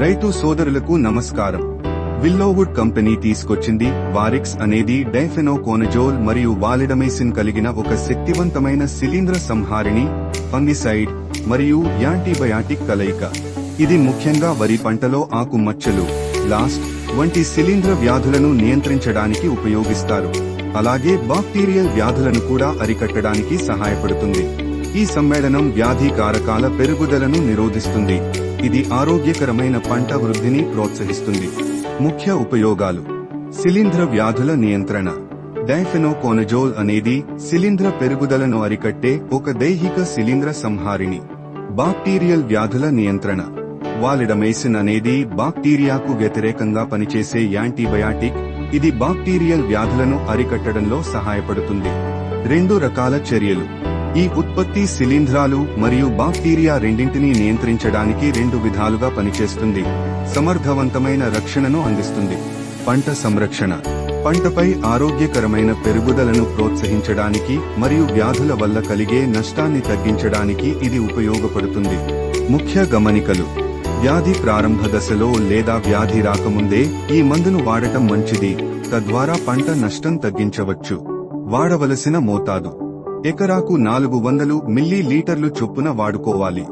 రైతు సోదరులకు నమస్కారం. విల్లోవుడ్ కంపెనీ తీసుకొచ్చింది వారిక్స్ అనేది డైఫెనోకోనజోల్ మరియు వాలిడమైసిన్ కలిగిన ఒక శక్తివంతమైన శిలీంద్ర సంహారిణి ఫంగిసైడ్ మరియు యాంటీబయాటిక్ కలయిక. ఇది ముఖ్యంగా వరి పంటలో ఆకు మచ్చలు లాస్ట్ వంటి శిలీంద్ర వ్యాధులను నియంత్రించడానికి ఉపయోగిస్తారు. అలాగే బాక్టీరియల్ వ్యాధులను కూడా అరికట్టడానికి సహాయపడుతుంది. ఈ సమ్మేళనం వ్యాధి కారకాల పెరుగుదలను నిరోధిస్తుంది. ఇది ఆరోగ్యకరమైన పంట వృద్ధిని ప్రోత్సహిస్తుంది. ముఖ్య ఉపయోగాలు. శిలీంధ్ర వ్యాధుల నియంత్రణ. డైఫెనోకోనజోల్ అనేది శిలీంధ్ర పెరుగుదలను అరికట్టే ఒక దైహిక శిలీంద్ర సంహారిణి. బాక్టీరియల్ వ్యాధుల నియంత్రణ. వాలిడమైసిన్ అనేది బాక్టీరియాకు వ్యతిరేకంగా పనిచేసే యాంటీబయాటిక్. ఇది బాక్టీరియల్ వ్యాధులను అరికట్టడంలో సహాయపడుతుంది. రెండు రకాల చర్యలు. ఈ ఉత్పత్తి శిలీంధ్రాలు మరియు బాక్టీరియా రెండింటినీ నియంత్రించడానికి రెండు విధాలుగా పనిచేస్తుంది. సమర్థవంతమైన రక్షణను అందిస్తుంది. పంట సంరక్షణ. పంటపై ఆరోగ్యకరమైన పెరుగుదలను ప్రోత్సహించడానికి మరియు వ్యాధుల వల్ల కలిగే నష్టాన్ని తగ్గించడానికి ఇది ఉపయోగపడుతుంది. ముఖ్య గమనికలు. వ్యాధి ప్రారంభ దశలో లేదా వ్యాధి రాకముందే ఈ మందును వాడటం మంచిది. తద్వారా పంట నష్టం తగ్గించవచ్చు. వాడవలసిన మోతాదు. ఎకరాకు నాలుగు వందలు మిల్లీ లీటర్లు చొప్పున వాడుకోవాలి.